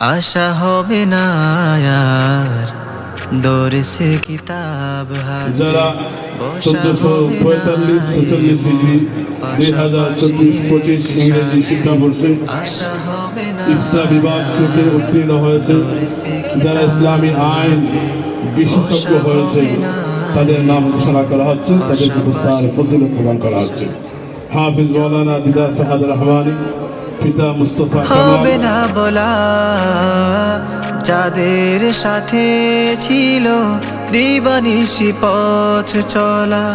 আশা হবে না আর। দৌড়ছে কিতাব যারা চোদ্দশো পঁয়তাল্লিশ ছেচল্লিশ ডিগ্রি দুই হাজার চব্বিশ পঁচিশ ইংরেজি শিক্ষাবর্ষে ইফতা বিভাগ থেকে উত্তীর্ণ হয়েছে। যারা ইসলামী আইন বিশেষজ্ঞ হয়েছে তাদের নাম ঘোষণা করা হচ্ছে তাদের প্রদান করা হচ্ছে। হাফিজ মৌলানা দিদার ফাহাদ রহমানি পিতা মুস্তফা হবে না বলা। যাদের সাথে ছিল দিবানিশি পথ চলা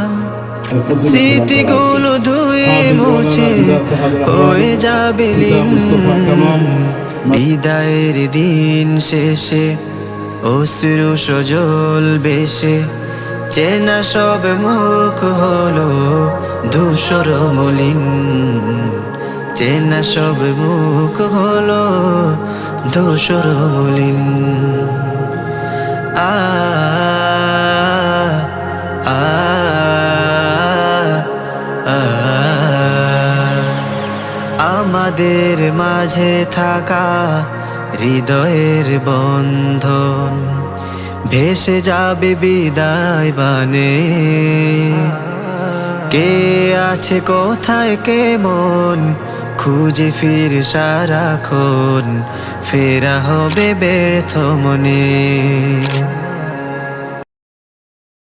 স্মৃতিগুলো ধুয়ে মুছে হয়ে যাবে। বিদায়ের দিন শেষে অশ্রু সজল বেশে চেনা সব মুখ হলো ধূসর মলিন। চেনা সব মুখ হলো ধূসর মলিন। আ আমাদের মাঝে থাকা হৃদয়ের বন্ধন ভেসে যাবে বিদায় বানে কে আছে কোথায়, কে মন খুঁজে ফির সারাক্ষণ ফেরা হবে ব্যর্থ মনে।